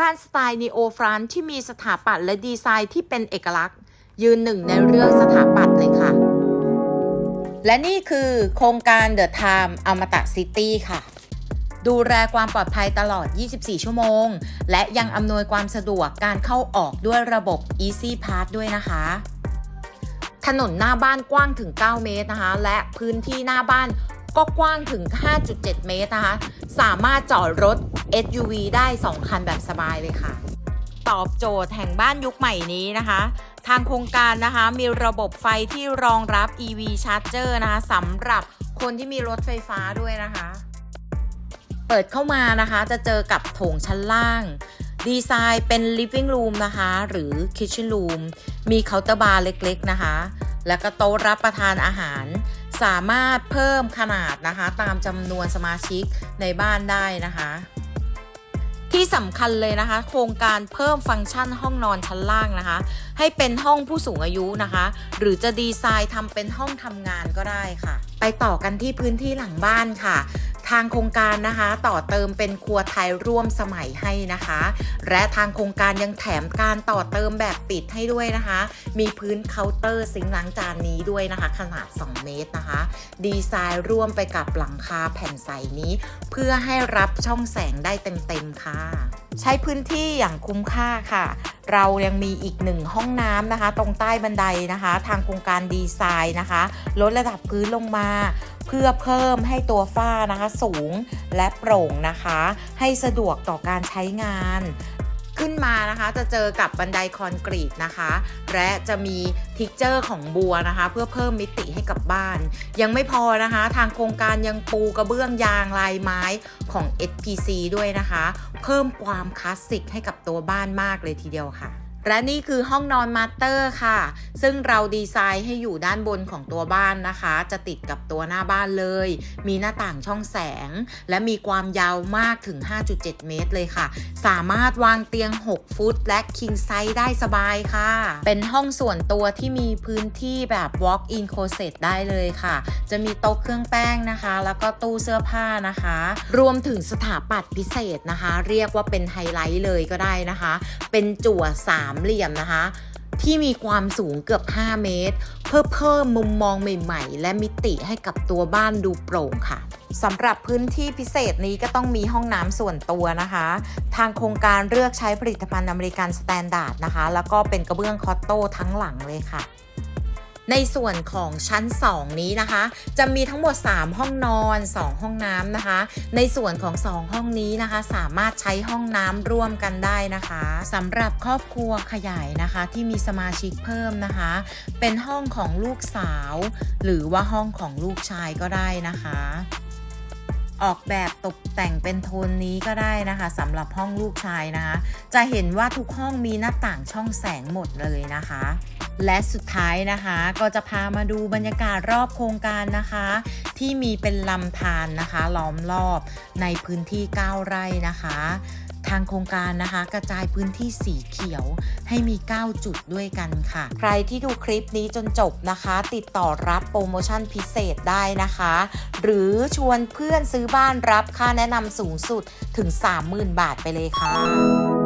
บ้านสไตล์นีโอฟรานที่มีสถาปัตย์และดีไซน์ที่เป็นเอกลักษณ์ ยืนหนึ่งในเรื่องสถาปัตย์เลยค่ะ และนี่คือโครงการ The Time อมตะซิตี้ค่ะ ดูแลความปลอดภัยตลอด 24 ชั่วโมง และยังอำนวยความสะดวกการเข้าออกด้วยระบบ Easy Pass ด้วยนะคะ ถนนหน้าบ้านกว้างถึง 9 เมตรนะคะ และพื้นที่หน้าบ้านก็กว้างถึง 5.7 เมตรนะคะ สามารถจอดรถ SUV ได้ 2 คันแบบสบายเลยค่ะ ตอบโจทย์แห่งบ้านยุคใหม่นี้นะคะ ทางโครงการนะคะมีระบบไฟที่รองรับ EV Charger นะคะสำหรับคนที่มีรถไฟฟ้าด้วยนะคะ เปิดเข้ามานะคะจะเจอกับโถงชั้นล่าง ดีไซน์เป็น living room นะคะ หรือ kitchen room มีเคาน์เตอร์บาร์เล็กๆนะคะ แล้วก็โต๊ะรับประทานอาหารสามารถเพิ่มขนาดนะคะ ตามจำนวนสมาชิกในบ้านได้นะคะ ที่สำคัญเลยนะคะ โครงการเพิ่มฟังก์ชันห้องนอนชั้นล่างนะคะ ให้เป็นห้องผู้สูงอายุนะคะ หรือจะดีไซน์ทำเป็นห้องทำงานก็ได้ค่ะ ไปต่อกันที่พื้นที่หลังบ้านค่ะ ทางโครงการนะคะ ต่อเติมเป็นครัวไทยร่วมสมัยให้นะคะ และทางโครงการยังแถมการต่อเติมแบบปิดให้ด้วยนะคะ มีพื้นเคาน์เตอร์ซิงค์ล้างจานนี้ด้วยนะคะ ขนาด 2 เมตรนะคะ ดีไซน์ร่วมไปกับหลังคาแผ่นใสนี้ เพื่อให้รับช่องแสงได้เต็มๆค่ะ ใช้พื้นที่อย่างคุ้มค่าค่ะ เรายังมีอีกหนึ่งห้องน้ำนะคะ ตรงใต้บันไดนะคะ ทางโครงการดีไซน์นะคะ ลดระดับพื้นลงมาเพื่อเพิ่มให้ตัวฝ้านะคะสูงและโปร่งนะคะ ให้สะดวกต่อการใช้งาน ขึ้นมานะคะ จะเจอกับบันไดคอนกรีตนะคะ และจะมีทิกเจอร์ของบัวนะคะ เพื่อเพิ่มมิติให้กับบ้าน ยังไม่พอนะคะ ทางโครงการยังปูกระเบื้องยางลายไม้ของ SPC ด้วยนะคะ เพิ่มความคลาสสิกให้กับตัวบ้านมากเลยทีเดียวค่ะ และนี่คือห้องนอนมาสเตอร์ค่ะ ซึ่งเราดีไซน์ให้อยู่ด้านบนของตัวบ้านนะคะ จะติดกับตัวหน้าบ้านเลย มีหน้าต่างช่องแสง และมีความยาวมากถึง 5.7 เมตรเลยค่ะ สามารถวางเตียง 6 ฟุต และ king size ได้สบายค่ะ เป็นห้องส่วนตัวที่มีพื้นที่แบบ walk in closet ได้เลยค่ะ จะมีโต๊ะเครื่องแป้งนะคะ แล้วก็ตู้เสื้อผ้านะคะ รวมถึงสถาปัตย์พิเศษนะคะ เรียกว่าเป็นไฮไลท์เลยก็ได้นะคะเป็นจั่วสามเหลี่ยมนะคะ ที่มีความสูงเกือบ 5 เมตร เพื่อเพิ่มมุมมองใหม่ ๆ และมิติให้กับตัวบ้านดูโปร่งค่ะสำหรับพื้นที่พิเศษนี้ก็ต้องมีห้องน้ำส่วนตัวนะคะ ทางโครงการเลือกใช้ผลิตภัณฑ์อเมริกันสแตนดาร์ดนะคะ แล้วก็เป็นกระเบื้องคอตโต้ทั้งหลังเลยค่ะ ในส่วนของชั้น 2 นี้นะคะ จะมีทั้งหมด 3 ห้องนอน 2 ห้องน้ำนะคะ ในส่วนของ 2 ห้องนี้นะคะ สามารถใช้ห้องน้ำร่วมกันได้นะคะสำหรับครอบครัวขยายนะคะที่มีสมาชิกเพิ่มนะคะ เป็นห้องของลูกสาว หรือว่าห้องของลูกชายก็ได้นะคะ ออกแบบตกแต่งเป็นโทนนี้ก็ได้นะคะสำหรับห้องลูกชายนะคะ จะเห็นว่าทุกห้องมีหน้าต่างช่องแสงหมดเลยนะคะ และสุดท้ายนะคะก็จะพามาดูบรรยากาศรอบโครงการนะคะ ที่มีเป็นลำธารนะคะ ล้อมรอบในพื้นที่ 9 ไร่นะคะ ทางโครงการนะคะ กระจายพื้นที่สีเขียวให้มี 9 จุดด้วยกันค่ะ ใครที่ดูคลิปนี้จนจบนะคะ ติดต่อรับโปรโมชั่นพิเศษได้นะคะ หรือชวนเพื่อนซื้อบ้านรับค่าแนะนำสูงสุดถึง 30,000 บาทไปเลยค่ะ